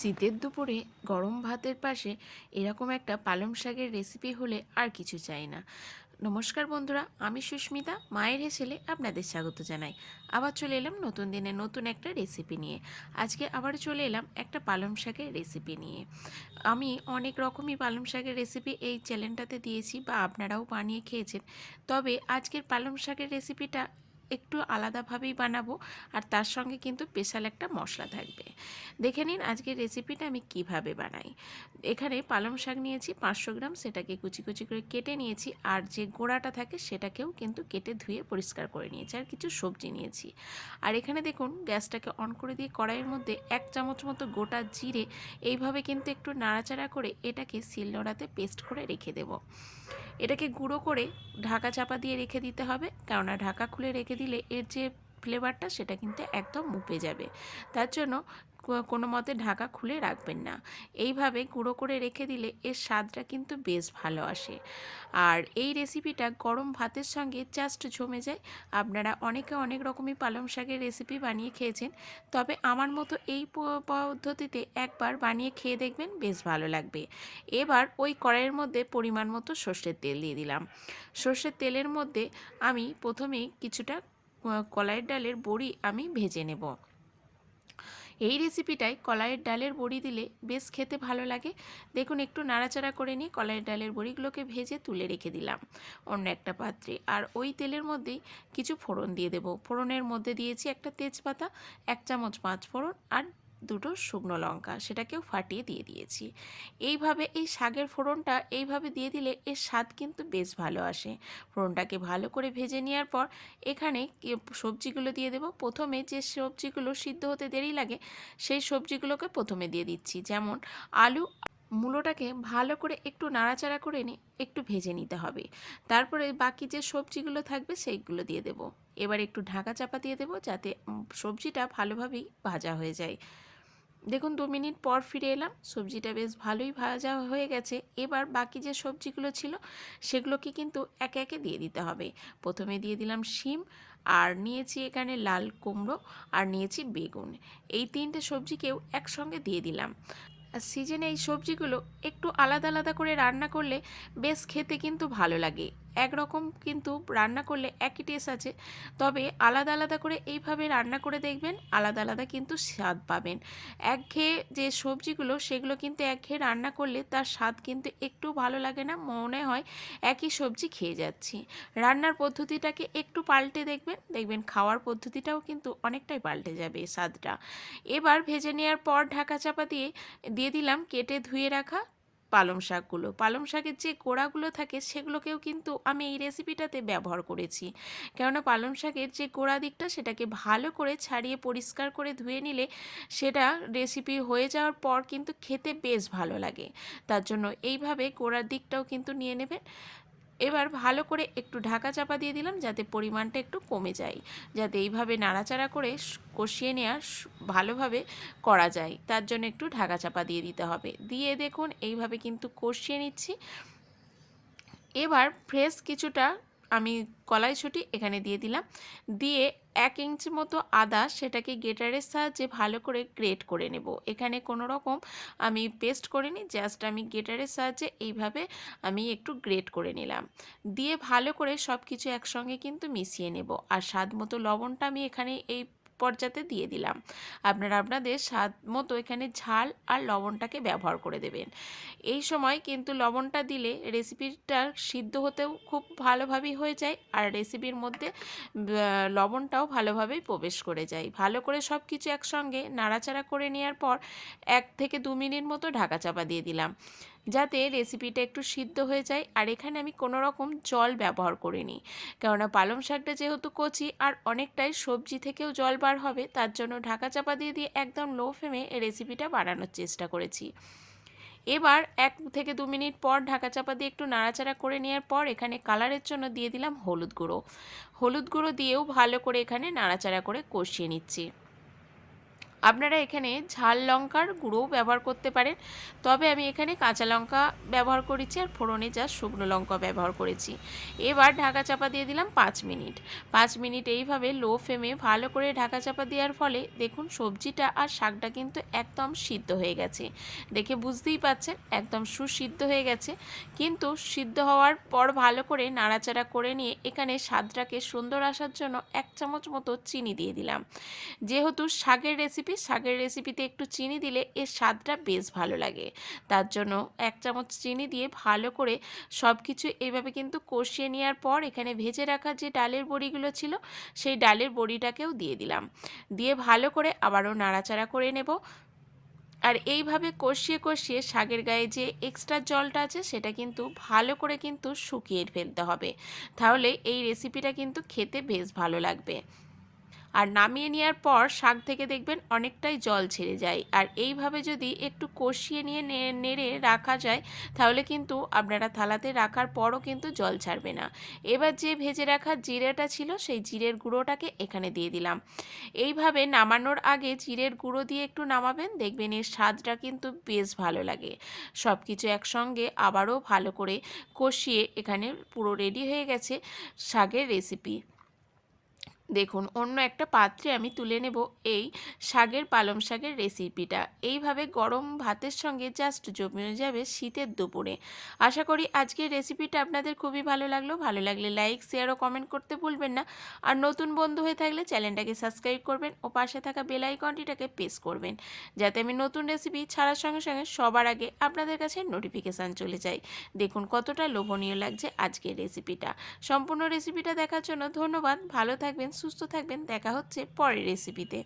শীতের দুপুরে গরম ভাতের পাশে এরকম একটা পালং শাকের রেসিপি হলে আর কিছু চাই না। নমস্কার বন্ধুরা, আমি সুস্মিতা, মায়ের হেসেলে আপনাদের স্বাগত জানাই। আবার চলে এলাম নতুন দিনে নতুন একটা রেসিপি নিয়ে। আজকে আবার চলে এলাম একটা পালং শাকের রেসিপি নিয়ে। আমি অনেক রকমই পালং শাকের রেসিপি এই চ্যানেলটাতে দিয়েছি বা আপনারাও বানিয়ে খেয়েছেন। তবে আজকের পালং শাকের রেসিপিটা একটু আলাদাভাবেই বানাবো আর তার সঙ্গে কিন্তু স্পেশাল একটা মশলা থাকবে। দেখে নিন আজকের রেসিপিটা আমি কীভাবে বানাই। এখানে পালং শাক নিয়েছি পাঁচশো গ্রাম, সেটাকে কুচি কুচি করে কেটে নিয়েছি আর যে গোড়াটা থাকে সেটাকেও কিন্তু কেটে ধুয়ে পরিষ্কার করে নিয়েছি আর কিছু সবজি নিয়েছি। আর এখানে দেখুন গ্যাসটাকে অন করে দিয়ে কড়াইয়ের মধ্যে এক চামচ মতো গোটা জিরে এইভাবে কিন্তু একটু নাড়াচাড়া করে এটাকে শিলনোড়াতে পেস্ট করে রেখে দেবো। এটাকে গুঁড়ো করে ঢাকা চাপা দিয়ে রেখে দিতে হবে। কেননা ঢাকা খুলে রেখে দিলে এর যে ফ্লেভারটা সেটা কিন্তু একদম মুপে যাবে। তার জন্য কোনো মতে ঢাকা খুলে রাখবেন না। এইভাবে গুঁড়ো করে রেখে দিলে এর স্বাদটা কিন্তু বেশ ভালো আসে। আর এই রেসিপিটা গরম ভাতের সঙ্গে জাস্ট জমে যায়। আপনারা অনেকে অনেক রকমই পালং শাকের রেসিপি বানিয়ে খেয়েছেন। তবে আমার মতো এই পদ্ধতিতে একবার বানিয়ে খেয়ে দেখবেন বেশ ভালো লাগবে। এবার ওই কড়াইয়ের মধ্যে পরিমাণ মতো সর্ষের তেল দিয়ে দিলাম। সর্ষের তেলের মধ্যে আমি প্রথমেই কিছুটা কলাইয়ের ডালের বড়ি আমি ভেজে নেব। এই রেসিপিটায় কলাইয়ের ডালের বড়ি দিলে বেশ খেতে ভালো লাগে। দেখুন, একটু নাড়াচাড়া করে নিয়ে কলাইয়ের ডালের বড়িগুলোকে ভেজে তুলে রেখে দিলাম। অন্য একটা পাত্রে। আর ওই তেলের মধ্যেই কিছু ফোড়ন দিয়ে দেব। ফোড়নের মধ্যে দিয়েছি একটা তেজপাতা, এক চামচ পাঁচ ফোড়ন আর দুটো শুকনো লঙ্কা সেটাকেও ফাটিয়ে দিয়ে দিয়েছি। এইভাবে এই শাকের ফোড়নটা এইভাবে দিয়ে দিলে এর স্বাদ কিন্তু বেশ ভালো আসে। ফোড়নটাকে ভালো করে ভেজে নেওয়ার পর এখানে সবজিগুলো দিয়ে দেবো। প্রথমে যে সবজিগুলো সিদ্ধ হতে দেরি লাগে সেই সবজিগুলোকে প্রথমে দিয়ে দিচ্ছি। যেমন আলু, মূলোটাকে ভালো করে একটু নাড়াচাড়া করে নিয়ে একটু ভেজে নিতে হবে। তারপরে বাকি যে সবজিগুলো থাকবে সেইগুলো দিয়ে দেবো। এবার একটু ঢাকা চাপা দিয়ে দেবো যাতে সবজিটা ভালোভাবেই ভাজা হয়ে যায়। দেখুন, দু মিনিট পর ফিরে এলাম। সবজিটা বেশ ভালোই ভাজা হয়ে গেছে। এবার বাকি যে সবজিগুলো ছিল, সেগুলোকে কিন্তু একে একে দিয়ে দিতে হবে। প্রথমে দিয়ে দিলাম শিম, আর নিয়েছি এখানে লাল কুমড়ো, আর নিয়েছি বেগুন। এই তিনটে সবজিকেও একসঙ্গে দিয়ে দিলাম। আর সিজনে এই সবজিগুলো একটু আলাদা আলাদা করে রান্না করলে বেশ খেতে কিন্তু ভালো লাগে। একরকম কিন্তু রান্না করলে একই টেস্ট আছে। তবে আলাদা আলাদা করে এইভাবে রান্না করে দেখবেন, আলাদা আলাদা কিন্তু স্বাদ পাবেন। একঘেয়ে যে সবজিগুলো, সেগুলো কিন্তু একঘেয়ে রান্না করলে তার স্বাদ কিন্তু একটু ভালো লাগে না, মনে হয় একই সবজি খেয়ে যাচ্ছি। রান্নার পদ্ধতিটাকে একটু পাল্টে দেখবেন দেখবেন খাওয়ার পদ্ধতিটাও কিন্তু অনেকটাই পাল্টে যাবে স্বাদটা। এবার ভেজে নেওয়ার পর ঢাকা চাপা দিয়ে দিয়ে দিলাম কেটে ধুয়ে রাখা পালং শাকগুলো। পালং শাকের যে কোড়াগুলো থাকে, সেগুলোকেও কিন্তু আমি এই রেসিপিটাতে ব্যবহার করেছি। কেননা পালং শাকের যে কোড়া দিকটা, সেটাকে ভালো করে ছাড়িয়ে পরিষ্কার করে ধুয়ে নিলে সেটা রেসিপি হয়ে যাওয়ার পর কিন্তু খেতে বেশ ভালো লাগে। তার জন্য এইভাবে কোড়ার দিকটাও কিন্তু নিয়ে নেবেন। এবার ভালো করে একটু ঢাকা চাপা দিয়ে দিলাম যাতে পরিমাণটা একটু কমে যায়, যাতে এইভাবে নাড়াচাড়া করে কষিয়ে নেওয়া ভালোভাবে করা যায়। তার জন্য একটু ঢাকা চাপা দিয়ে দিতে হবে। দিয়ে দেখুন এইভাবে কিন্তু কষিয়ে নিচ্ছি। এবার ফ্রেশ কিছুটা আমি কলাই ছুটি এখানে দিয়ে দিলাম। দিয়ে এক ইঞ্চি মতো আদা সেটাকে গেটারের সাহায্যে ভালো করে গ্রেট করে নেব। এখানে কোনো রকম আমি পেস্ট করিনি, জাস্ট আমি গেটারের সাহায্যে এইভাবে আমি একটু গ্রেট করে নিলাম। দিয়ে ভালো করে সব কিছু একসঙ্গে কিন্তু মিশিয়ে নেব। আর স্বাদ মতো লবণটা আমি এখানে এই পর্যাতে দিয়ে দিলাম। আপনারা আপনাদের স্বাদ মতো এখানে ঝাল আর লবণটাকে ব্যবহার করে দেবেন। এই সময় কিন্তু লবণটা দিলে রেসিপিটা সিদ্ধ হতেও খুব ভালোভাবেই হয়ে যায় আর রেসিপির মধ্যে লবণটাও ভালোভাবেই প্রবেশ করে যায়। ভালো করে সব কিছু একসঙ্গে নাড়াচাড়া করে নেওয়ার পর এক থেকে দু মিনিট মতো ঢাকা চাপা দিয়ে দিলাম। যাতে রেসিপিটা একটু সিদ্ধ হয়ে যায়। আর এখানে আমি কোনো রকম জল ব্যবহার করিনি। কেননা পালং শাকটা যেহেতু কচি আর অনেকটাই সবজি থেকেও জল বার হবে, তার জন্য ঢাকা চাপা দিয়ে দিয়ে একদম লো ফ্লেমে রেসিপিটা বানানোর চেষ্টা করেছি। এবার এক থেকে দু মিনিট পর ঢাকা চাপা দিয়ে একটু নাড়াচাড়া করে নেওয়ার পর এখানে কালারের জন্য দিয়ে দিলাম হলুদ গুঁড়ো। হলুদ গুঁড়ো দিয়েও ভালো করে এখানে নাড়াচাড়া করে কষিয়ে নিচ্ছি। আপনারা এখানে ঝাল লঙ্কার গুঁড়োও ব্যবহার করতে পারেন। তবে আমি এখানে কাঁচা লঙ্কা ব্যবহার করেছি আর ফোড়নে যা শুকনো লঙ্কা ব্যবহার করেছি। এবার ঢাকা চাপা দিয়ে দিলাম পাঁচ মিনিট। পাঁচ মিনিট এইভাবে লো ফ্লেমে ভালো করে ঢাকা চাপা দেওয়ার ফলে দেখুন সবজিটা আর শাকটা কিন্তু একদম সিদ্ধ হয়ে গেছে। দেখে বুঝতেই পাচ্ছেন, একদম সুসিদ্ধ হয়ে গেছে। কিন্তু সিদ্ধ হওয়ার পর ভালো করে নাড়াচাড়া করে নিয়ে এখানে স্বাদটাকে সুন্দর আসার জন্য এক চামচ মতো চিনি দিয়ে দিলাম। যেহেতু শাকের রেসিপি শাকের রেসিপিতে একটু চিনি দিলে এর স্বাদটা বেশ ভালো লাগে। তার জন্য এক চামচ চিনি দিয়ে ভালো করে সব কিছু এইভাবে কিন্তু কষিয়ে নেওয়ার পর এখানে ভেজে রাখা যে ডালের বড়িগুলো ছিল, সেই ডালের বড়িটাকেও দিয়ে দিলাম। দিয়ে ভালো করে আবারও নাড়াচাড়া করে নেব। আর এইভাবে কষিয়ে কষিয়ে শাকের গায়ে যে এক্সট্রা জলটা আছে, সেটা কিন্তু ভালো করে কিন্তু শুকিয়ে ফেলতে হবে। তাহলে এই রেসিপিটা কিন্তু খেতে বেশ ভালো লাগবে। আর নামিয়ে নেওয়ার পর শাক থেকে দেখবেন অনেকটাই জল ছেড়ে যায়। আর এইভাবে যদি একটু কষিয়ে নিয়ে নেড়ে রাখা যায়, তাহলে কিন্তু আপনারা থালাতে রাখার পরও কিন্তু জল ছাড়বে না। এবার যে ভেজে রাখা জিরেটা ছিল, সেই জিরের গুঁড়োটাকে এখানে দিয়ে দিলাম। এইভাবে নামানোর আগে জিরের গুঁড়ো দিয়ে একটু নামাবেন, দেখবেন এর স্বাদটা কিন্তু বেশ ভালো লাগে। সব কিছু একসঙ্গে আবারও ভালো করে কষিয়ে এখানে পুরো রেডি হয়ে গেছে শাকের রেসিপি। দেখুন, অন্য একটা পাত্রে আমি তুলে নেব এই শাকের পালং শাকের রেসিপিটা এইভাবে গরম ভাতের সঙ্গে জাস্ট জমে যাবে শীতের দুপুরে। আশা করি আজকের রেসিপিটা আপনাদের খুবই ভালো লাগল। ভালো লাগলে লাইক শেয়ার ও কমেন্ট করতে ভুলবেন না। আর নতুন বন্ধু হয়ে থাকলে চ্যানেলটাকে সাবস্ক্রাইব করবেন ও পাশে থাকা বেল আইকনটিটাকে প্রেস করবেন। যাতে আমি নতুন রেসিপি ছাড়ার সঙ্গে সঙ্গে সবার আগে আপনাদের কাছে নোটিফিকেশান চলে যায়। দেখুন, কতটা লোভনীয় লাগছে আজকের রেসিপিটা সম্পূর্ণ রেসিপিটা দেখার জন্য ধন্যবাদ। ভালো থাকবেন সুস্থ থাকবেন। দেখা হচ্ছে পরের রেসিপিতে